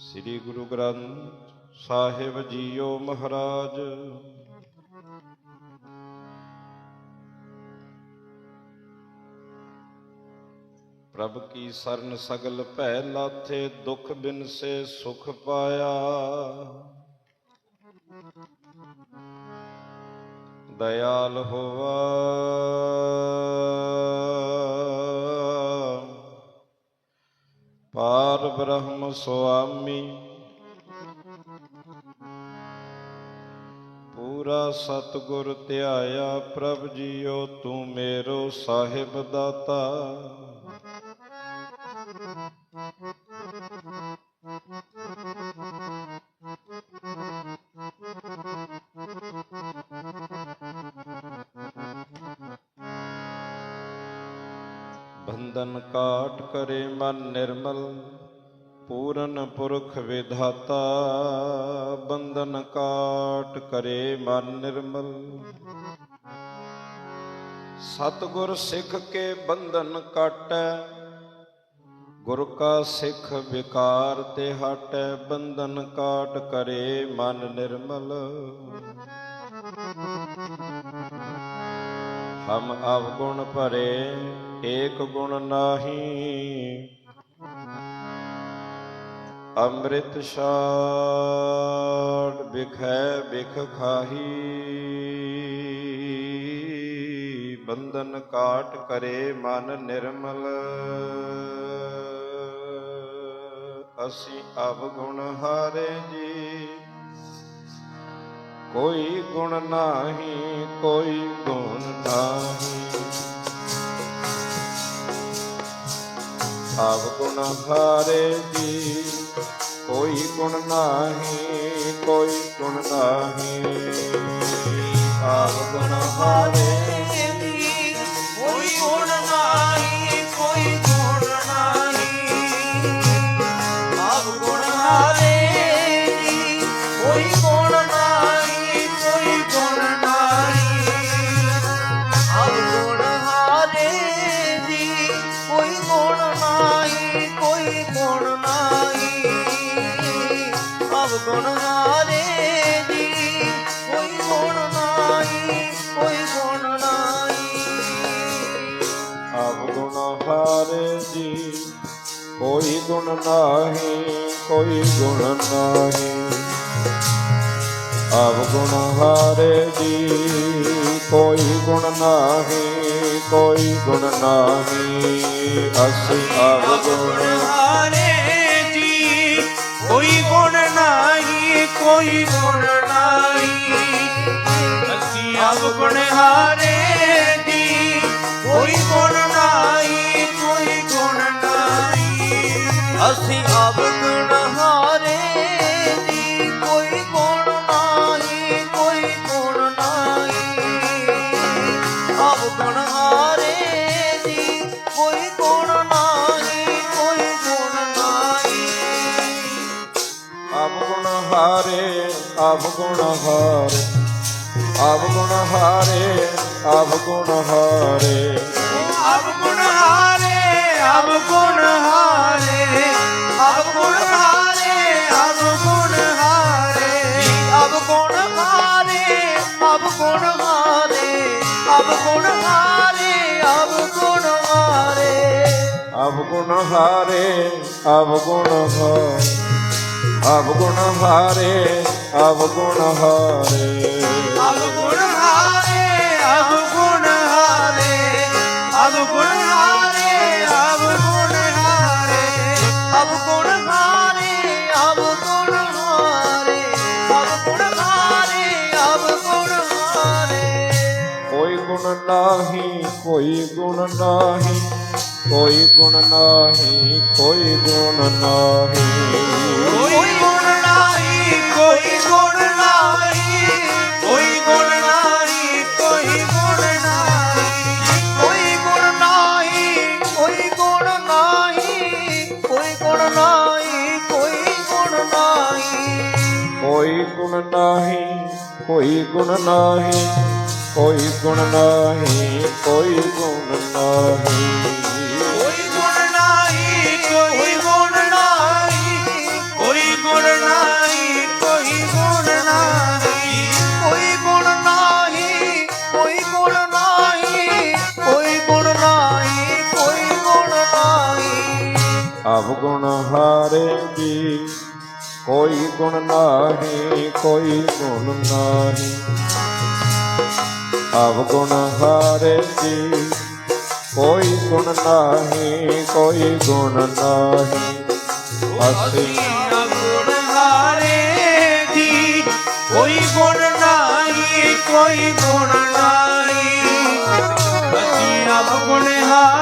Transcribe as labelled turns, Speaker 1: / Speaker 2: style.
Speaker 1: ਸ੍ਰੀ Guru Granth Sahib JIO ਮਹਾਰਾਜ। ਪ੍ਰਭ ਕੀ ਸਰਨ ਸਗਲ ਭੈ ਲਾਥੇ, ਦੁਖ ਬਿਨ ਸੇ ਸੁਖ ਪਾਇਆ। ਦਇਆਲ ਹੋਵਾ ब्रह्म स्वामी। पूरा सतगुर त्याया, प्रभ जियो, तू मेरो साहिब दाता। बंधन काट करे मन निर्मल। ਪੂਰਨ ਪੁਰਖ ਵਿਧਾਤਾ, ਬੰਧਨ ਕਾਟ ਕਰੇ ਮਨ ਨਿਰਮਲ। ਸਤਗੁਰ ਸਿੱਖ ਕੇ ਬੰਧਨ ਕਾਟੈ, ਗੁਰ ਕਾ ਸਿੱਖ ਵਿਕਾਰ ਤੇ ਹਟੈ, ਬੰਧਨ ਕਾਟ ਕਰੇ ਮਨ ਨਿਰਮਲ। ਹਮ ਅਵਗੁਣ ਭਰੇ, ਏਕ ਗੁਣ ਨਾਹੀ ਅੰਮ੍ਰਿਤ ਛਾੜ ਬਿਖੈ ਬਿਖ ਖਾਹੀ। ਬੰਧਨ ਕਾਟ ਕਰੇ ਮਨ ਨਿਰਮਲ। ਅਸੀਂ ਅਵਗੁਣ ਹਾਰੇ ਜੀ। ਕੋਈ ਗੁਣ ਨਾਹੀ, ਕੋਈ ਗੁਣ ਨਾਹੀ। ਆਪ ਗੁਣ ਹਾਰੇ ਜੀ। ਕੋਈ ਗੁਣ ਨਾਹੀ, ਕੋਈ ਗੁਣ ਨਾਹੀ। ਆਵ ਗੁਣ ਹਾਰੇ
Speaker 2: ਕੋਈ ਗੁਣ ਨਹੀਂ, ਕੋਈ ਗੁਣ ਨਹੀਂ। ਆਪ ਗੁਣ ਹਾਰੇ ਕੋਈ ਗੁਣ ਨਹੀਂ ਕੋਈ ਗੁਣ ਨਹੀਂ
Speaker 1: ਆਵ ਗੁਣ ਹਾਰੇ ਜੀ ਕੋਈ ਗੁਣ ਨਾਹੀ ਕੋਈ ਗੁਣ ਨਾਹੀ ਆਵ ਗੁਣ ਹਾਰੇ ਜੀ ਕੋਈ ਗੁਣ ਨਾਹੀ ਕੋਈ ਗੁਣ ਨਾਹੀ ਅਸੀਂ ਆਵ ਗੁਣ
Speaker 2: ਹਾਰੇ ਜੀ ਕੋਈ ਗੁਣ ਨਹੀਂ ਕੋਈ ਸੁਣਨਾਈ ਅਸੀਂ ਆਪਣੇ ਹਾਰੇ ਦੀ ਕੋਈ ਸੁਣ ਸੁਣਨਾਈ ਕੋਈ ਸੁਣਨਾਈ ਅਸੀਂ ਆਪ ਆਪ ਗੁਣ ਹਾਰੇ
Speaker 1: ਆਪ ਗੁਣ ਹਾਰੇ ਆਪ ਗੁਣ ਹਾਰੇ ਆਪ ਗੁਣ ਹਾਰੇ ਆਪ ਗੁਣ ਹਾਰੇ
Speaker 2: ਆਪ ਗੁਣ ਹਾਰੇ ਆਪ ਗੁਣ ਹਾਰੇ ਆਪ ਗੁਣ ਹਾਰੇ ਆਪ ਗੁਣ ਹਾਰੇ ਆਪ ਗੁਣ ਹਾਰੇ ਆਪ ਗੁਣ ਹਾਰੇ ਆਪ ਗੁਣ ਹਾਰੇ ਆਪ ਗੁਣ ਹਾਰੇ
Speaker 1: ਆਪ ਗੁਣ ਹਾਰੇ ਆਪ ਗੁਣ ਹਾਰੇ। ਆਪ ਗੁਣ ਹਾਰੇ ਆਪ ਗੁਣ ਹਾਰੇ
Speaker 2: ਆਪ ਗੁਣ ਹਾਰੇ ਆਪ ਗੁਣ ਹਾਰੇ। ਆਪ ਗੁਣ ਹਾਰੇ ਆਪ ਗੁਣ ਹਾਰੇ ਆਪ ਗੁਣ ਹਾਰੇ ਆਪ ਗੁਣ ਹਾਰੇ।
Speaker 1: ਕੋਈ ਗੁਣ ਨਾਹੀ ਕੋਈ ਗੁਣ ਨਾਹੀ ਕੋਈ ਗੁਣ ਨਾਹੀ ਕੋਈ ਗੁਣ ਨਾਹੀ।
Speaker 2: ਗੁਣ ਨਹੀਂ ਕੋਈ ਗੁਣ ਨਹੀਂ ਕੋਈ ਗੁਣ ਨਹੀਂ ਕੋਈ ਗੁਣ ਨਹੀਂ
Speaker 1: ਅਵਗੁਣ ਹਾਰੇ ਜੀ ਕੋਈ ਗੁਣ ਨਾਹੀ ਕੋਈ ਗੁਣ ਨਾਹੀ ਅਵਗੁਣ ਹਾਰੇ ਜੀ ਕੋਈ ਗੁਣ ਨਾਹੀ ਕੋਈ ਗੁਣ ਨਾਹੀ ਅਸੀਂ
Speaker 3: ਗੁਣ ਹਾਰੇ ਜੀ ਕੋਈ ਗੁਣ ਨਹੀਂ ਕੋਈ ਗੁਣ ਨਹੀਂ ਅਸੀਂ ਅਬ ਗੁਣ ਹਾਰੇ